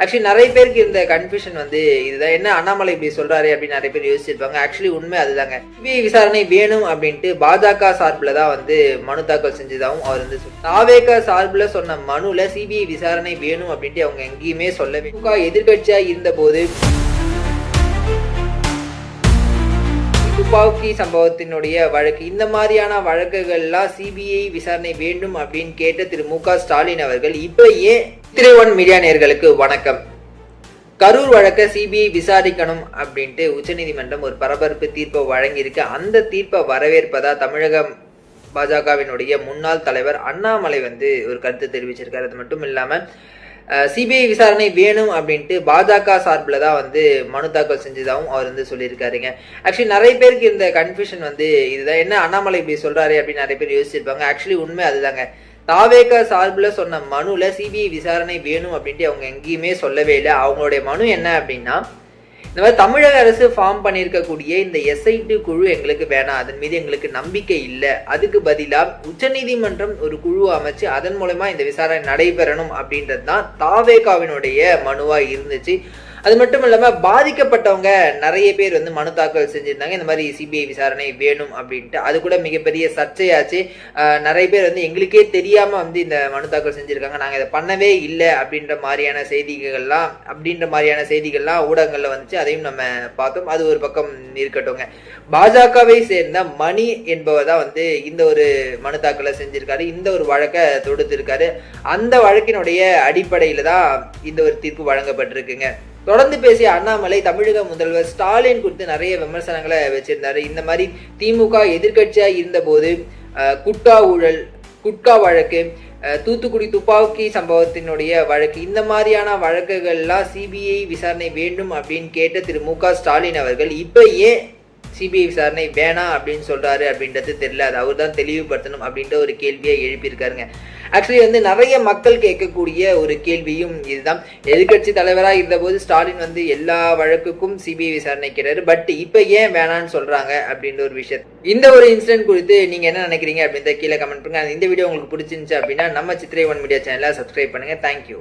Actually நிறைய பேருக்கு இந்த கன்ஃபியூஷன் வந்து இதுதான். என்ன அண்ணாமலை இப்படி சொல்றாரு அப்படின்னு நிறைய பேர் யோசிச்சிருப்பாங்க. ஆக்சுவலி உண்மை அதுதாங்க. சிபிஐ விசாரணை வேணும் அப்படின்ட்டு பாஜக சார்பில் தான் வந்து மனு தாக்கல் செஞ்சதாகவும் அவர் வந்து தாவேக சார்பில் சொன்ன மனுல சிபிஐ விசாரணை வேணும் அப்படின்ட்டு அவங்க எங்கேயுமே சொல்லவே எதிர்கட்சியா இருந்த இருந்தபோது துப்பாக்கி சம்பவத்தினுடைய வழக்கு. இந்த மாதிரியான வழக்குகள்லாம் சிபிஐ விசாரணை வேண்டும் அப்படின்னு கேட்ட திரு மு க ஸ்டாலின் அவர்கள் இப்ப ஏன் திருவன் மீடியா நேர்களுக்கு வணக்கம். கரூர் வழக்கை சிபிஐ விசாரிக்கணும் அப்படின்ட்டு உச்சநீதிமன்றம் ஒரு பரபரப்பு தீர்ப்பை வழங்கியிருக்கு. அந்த தீர்ப்பை வரவேற்பதா தமிழக பாஜகவினுடைய முன்னாள் தலைவர் அண்ணாமலை வந்து ஒரு கருத்து தெரிவிச்சிருக்காரு. அது மட்டும் இல்லாமல் சிபிஐ விசாரணை வேணும் அப்படின்ட்டு பாஜக சார்பில் தான் வந்து மனு தாக்கல் செஞ்சதாகவும் அவர் வந்து சொல்லியிருக்காருங்க. ஆக்சுவலி நிறைய பேருக்கு இந்த கன்ஃபியூஷன் வந்து இதுதான். என்ன அண்ணாமலை இப்படி சொல்கிறாரு அப்படின்னு நிறைய பேர் யோசிச்சிருப்பாங்க. ஆக்சுவலி உண்மை அதுதாங்க. தாவேக சார்பில் சொன்ன மனுல சிபிஐ விசாரணை வேணும் அப்படின்ட்டு அவங்க எங்கேயுமே சொல்லவே இல்லை. அவங்களுடைய மனு என்ன அப்படின்னா இந்த மாதிரி தமிழக அரசு ஃபார்ம் பண்ணியிருக்கக்கூடிய இந்த எஸ்ஐடி குழு எங்களுக்கு வேணாம். அதன் மீது எங்களுக்கு நம்பிக்கை இல்லை. அதுக்கு பதிலாக உச்சநீதிமன்றம் ஒரு குழு அமைச்சு அதன் மூலமா இந்த விசாரணை நடைபெறணும் அப்படின்றது தான் தாவேகாவினுடைய மனுவாக இருந்துச்சு. அது மட்டும் இல்லாமல் பாதிக்கப்பட்டவங்க நிறைய பேர் வந்து மனு தாக்கல் செஞ்சிருந்தாங்க. இந்த மாதிரி சிபிஐ விசாரணை வேணும் அப்படின்ட்டு. அது கூட மிகப்பெரிய சர்ச்சையாச்சு. நிறைய பேர் வந்து எங்களுக்கே தெரியாமல் வந்து இந்த மனு தாக்கல் செஞ்சுருக்காங்க. நாங்கள் இதை பண்ணவே இல்லை அப்படின்ற மாதிரியான செய்திகள்லாம் அப்படின்ற மாதிரியான செய்திகள்லாம் ஊடகங்களில் வந்துச்சு. அதையும் நம்ம பார்த்தோம். அது ஒரு பக்கம் இருக்கட்டும்ங்க. பாஜகவை சேர்ந்த மணி என்பவர் தான் வந்து இந்த ஒரு மனு தாக்கலை செஞ்சிருக்காரு. இந்த ஒரு வழக்கை தொடுத்திருக்காரு. அந்த வழக்கினுடைய அடிப்படையில் தான் இந்த ஒரு தீர்ப்பு வழங்கப்பட்டிருக்குங்க. தொடர்ந்து பேசிய அண்ணாமலை தமிழக முதல்வர் ஸ்டாலின் குறித்து நிறைய விமர்சனங்களை வச்சிருந்தாரு. இந்த மாதிரி திமுக எதிர்கட்சியா இருந்தபோது அஹ், குட்கா ஊழல் குட்கா வழக்கு தூத்துக்குடி துப்பாக்கி சம்பவத்தினுடைய வழக்கு இந்த மாதிரியான வழக்குகள்லாம் சிபிஐ விசாரணை வேண்டும் அப்படின்னு கேட்ட திரு மு க ஸ்டாலின் அவர்கள் இப்போ ஏன் சிபிஐ விசாரணை வேணாம் அப்படின்னு சொல்கிறாரு அப்படின்றது தெரியல. அது அவர் தான் தெளிவுபடுத்தணும் அப்படின்ற ஒரு கேள்வியை எழுப்பியிருக்காருங்க. ஆக்சுவலி வந்து நிறைய மக்கள் கேட்கக்கூடிய ஒரு கேள்வியும் இதுதான். எதிர்க்கட்சி தலைவராக இருந்தபோது ஸ்டாலின் வந்து எல்லா வழக்குக்கும் சிபிஐ கேட்டார். பட் இப்போ ஏன் வேணான்னு சொல்கிறாங்க அப்படின்ற ஒரு விஷயம் இந்த ஒரு இன்சிடென்ட் குறித்து நீங்கள் என்ன நினைக்கிறீங்க அப்படின்றத கீழே கமெண்ட் பண்ணுங்க. இந்த வீடியோ உங்களுக்கு பிடிச்சிருந்துச்சு அப்படின்னா நம்ம சித்திரை ஒன் மீடியா சேனலை சப்ஸ்கிரைப் பண்ணுங்க. Thank you